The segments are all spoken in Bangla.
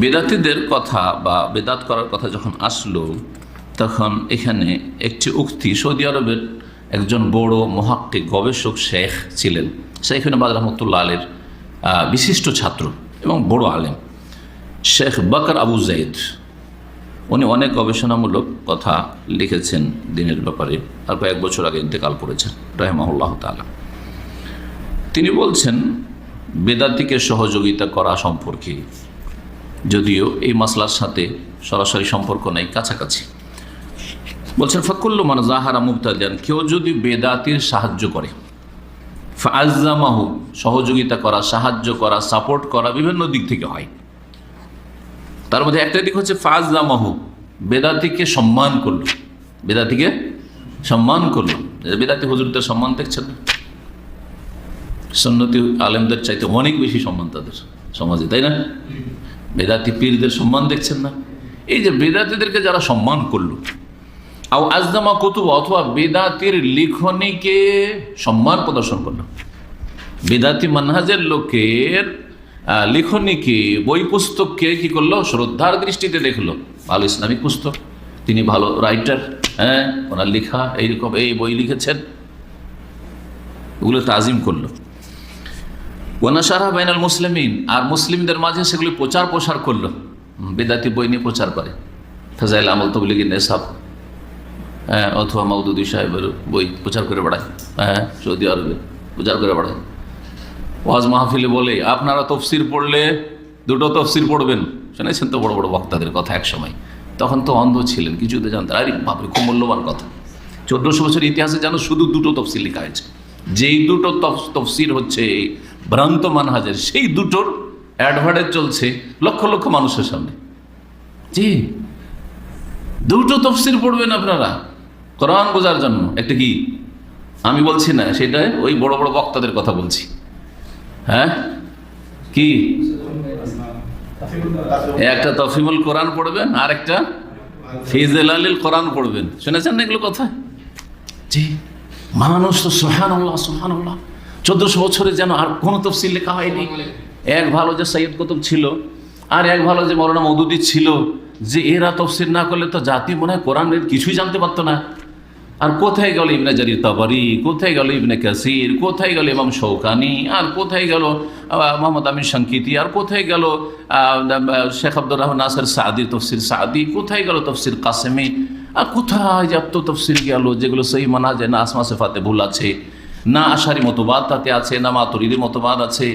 বেদাতিদের কথা বা বেদাত করার কথা যখন আসলো, তখন এখানে একটি উক্তি সৌদি আরবের একজন বড় মহাক্কিক গবেষক শেখ ছিলেন। শেখ বাদ রহমতুল্লাহ আলের বিশিষ্ট ছাত্র এবং বড় আলেম। শেখ বাকর আবু জাইদ উনি অনেক গবেষণামূলক কথা লিখেছেন দিনের ব্যাপারে। আর কয়েক বছর আগে ইন্তেকাল করেছেন রহমাউল্লাহ তালা তিনি বলছেন, বেদাতিকে সহযোগিতা করা সম্পর্কে যদিও এই মাসলার সাথে সরাসরি সম্পর্ক নেই, কাছাকাছি। বলছেন, ফকুল্ল মান জাহারা মুবতাদিয়ান কেউ যদি বেদাতির সাহায্য করে ফাজামাহু সহযোগিতা করা, সাহায্য করা, সাপোর্ট করা বিভিন্ন দিক থেকে হয়। তার মধ্যে একটা দিক হচ্ছে ফাজামাহু বেদাতিকে সম্মান করল। বেদাতিকে সম্মান করল। বেদাতি হুজুরদের সম্মান দেখছেন না? সন্নতি আলেমদের চাইতে অনেক বেশি সম্মান তাদের সমাজে, তাই না? বেদাতি পীরদের সম্মান দেখছেন না? এই যে বেদাতিদেরকে যারা সম্মান করল, আও আজদামা কুতুব, অথবা বেদাতির লিখনীকে সম্মান প্রদর্শন করল। বেদাতি মানহাজের লোকের লিখনীকে, বই পুস্তককে কি করল? শ্রদ্ধার দৃষ্টিতে দেখল। ভালো ইসলামিক পুস্তক, তিনি ভালো রাইটার হ্যাঁ ওনার লেখা, এইরকম এই বই লিখেছেন। ওগুলো তাজিম করল। ওনাসারা বাইনাল মুসলিমিন, আর মুসলিমদের মাঝে সেগুলি প্রচার প্রসার করল বেদাতি বই নিয়ে প্রচার করে। ফাজাইল আমল তবলিগি নেশাব। হ্যাঁ অথবা মৌদুদি সাহেবের বই প্রচার করে বেড়ায়। হ্যাঁ সৌদি আরবে প্রচার করে বেড়ায়। ওয়াজ মাহফিলে বলে, আপনারা তফসির পড়লে দুটো তফসির পড়বেন। শুনেছেন তো বড় বড় বক্তাদের কথা এক সময় তখন তো অন্ধ ছিলেন কিছু তো জানতেন। আরে বাপরে, খুব মূল্যবান কথা। চোদ্দশো বছর ইতিহাসে যেন শুধু দুটো তফসিল লেখা হয়েছে। যেই দুটো তফ- তফসির হচ্ছে ভ্রান্ত মানহাজের, সেই দুটোর অ্যাডভার্টাইজ চলছে লক্ষ লক্ষ মানুষের সামনে। জি, দুটো তফসির পড়বেন আপনারা। কোরআন বোঝার জন্য। একটা কি? আমি বলছি না, সেটা ওই বড় বড় বক্তাদের কথা বলছি। হ্যাঁ? কি? একটা তফিমুল কোরআন পড়বেন আর একটা ফিজেল আলীল কোরআন পড়বেন। শুনেছেন না এগুলো কথা? জি, মানুষ তো সোহান আল্লাহ সোহান চোদ্দশো বছরে যেন আর কোনো তফসিল লেখা হয়নি। এক ভালো যে সৈয়দ কুতুব ছিল আর এক ভালো যে মৌলানা মৌদুদি ছিল যে এরা তফসিল না করলে তো জাতি মনে হয় কোরআনের কিছুই জানতে পারতো না। আর কোথায় গেল ইবনে জারির তাবারি? কোথায় গেল ইবনে কাসির? কোথায় গেল ইমাম শৌকানি আর কোথায় গেল মোহাম্মদ আমিন শঙ্কিতি আর কোথায় গেল শেখ আব্দুর রহমান নাসের সাদি তফসির সাদি? কোথায় গেল তফসির কাসেমি? আর কোথায় যত তফসির গেল যেগুলো সেই মানা যায় না আসমা সেফাতে ভুল আছে? না আশারি মতবাদ তাতে আছে, না মাতুরিদের মতবাদ আছে,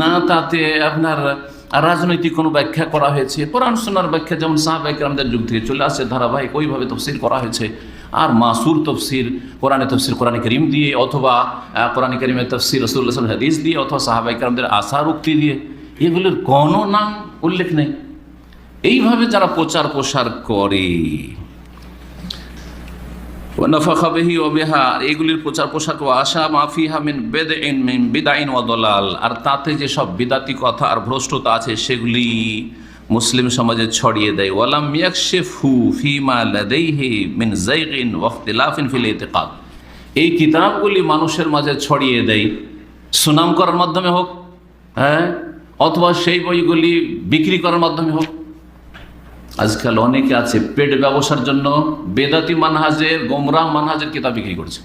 না তাতে আপনার রাজনৈতিক কোনো ব্যাখ্যা করা হয়েছে, কোরআন সোনার ব্যাখ্যা যেমন সাহাবাহিক আমাদের যুগ থেকে চলে আসছে, ধারাবাহিক ওইভাবে তফসির করা হয়েছে। আর মাসুর তফসির কোরআনে তফসির কোরআন করিম দিয়ে, অথবা কোরআন করিমের তফসির রসুল্লাহ হাদিস দিয়ে, অথবা সাহাবাহিক আমাদের আশার উক্তি দিয়ে, এগুলোর কোনো নাম উল্লেখ নেই। এইভাবে যারা প্রচার প্রসার করে ওনাফাখা বেহি ও বেহা এগুলির প্রচার পোশাক ও আশা মাফিহা মিন বেদ মিন বিদাইন ও দলাল। আর তাতে যে সব বিদাতি কথা আর ভ্রষ্টতা আছে, সেগুলি মুসলিম সমাজে ছড়িয়ে দেয়। ওয়ালাম ইয়াকশিফু ফিমা লাদাইহি মিন জাইগিন ওয়া ইখতিলাফিন ফিল ইতিকাদ। এই কিতাবগুলি মানুষের মাঝে ছড়িয়ে দেয়। সুনাম করার মাধ্যমে হোক হ্যাঁ অথবা সেই বইগুলি বিক্রি করার মাধ্যমে হোক। আজকাল অনেকে আছে পেট ব্যবসার জন্য বেদাতি মানহাজের গোমরাহ মানহাজের কিতাব বিক্রি করছে।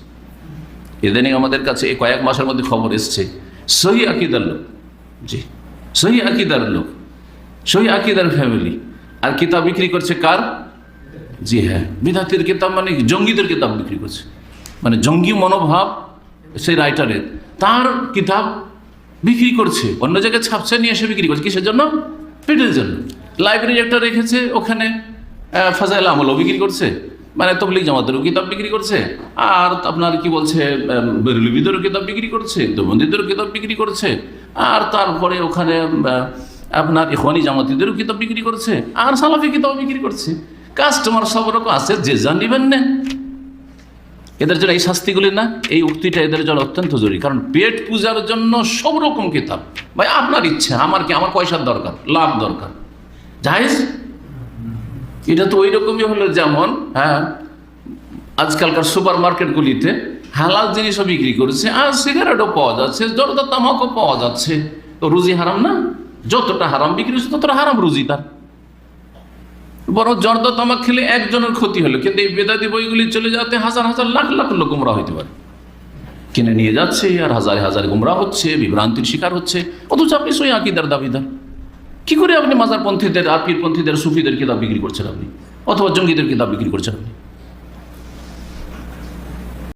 ইদানিং আমাদের কাছে কয়েক মাসের মধ্যে খবর এসছে, সহি আকিদার লোক। জি, সহি আকিদার লোক, সহি আকিদার ফ্যামিলি আর কিতাব বিক্রি করছে কার? জি হ্যাঁ বিধাতির কিতাব মানে জঙ্গিদের কিতাব বিক্রি করছে। মানে জঙ্গি মনোভাব, সেই রাইটারের তার কিতাব বিক্রি করছে। অন্য জায়গায় ছাপছে নিয়ে এসে বিক্রি করছে। কিসের জন্য? পেটের জন্য। লাইব্রেরি একটা রেখেছে ওখানে ফাজাইল আমলও বিক্রি করছে মানে তবলিক জামাতেরও কিতাব বিক্রি করছে, আর আপনার কি বলছে বেরুলিবিদেরও কিতাব বিক্রি করছে দেবন্দীদেরও কিতাব বিক্রি করছে, আর তারপরে ওখানে আপনার ইখওয়ানি জামাতিদেরও কিতাব বিক্রি করছে, আর সালাফি কিতাব বিক্রি করছে। কাস্টমার সব রকম আছে, যে যা নিবেন না এদের জন্য এই শাস্তিগুলি না, এই উক্তিটা এদের জন্য অত্যন্ত জরুরি, কারণ পেট পূজার জন্য সব রকম কিতাব। ভাই, আপনার ইচ্ছা, আমার কি, আমার পয়সার দরকার, লাভ দরকার। জাহেজ? এটা তো ওই রকমই হলো যেমন হ্যাঁ আজকালকার সুপার মার্কেটগুলিতে হালাল জিনিসও বিক্রি করেছে, আর সিগারেটও পাওয়া যাচ্ছে, জর্দা তামাকও পাওয়া যাচ্ছে। তো রুজি হারাম না? যতটা হারাম বিক্রি হচ্ছে, ততটা হারাম রুজি তার। বরং জর্দ তামাক খেলে একজনের ক্ষতি হলো, কিন্তু এই বেদাতি বইগুলি চলে যাতে হাজার হাজার লাখ লাখ লোক গুমরা হইতে পারে। কিনে নিয়ে যাচ্ছে, আর হাজার হাজার গুমরা হচ্ছে, বিভ্রান্তির শিকার হচ্ছে, অথচ আপনি সই আকিদার দাবিদার। কি করে আপনি মাজারপন্থীদের আর পীরপন্থীদের সুফিদের কিতাব বিক্রি করছেন আপনি? অথবা জঙ্গিদের কিতাব বিক্রি করছেন আপনি?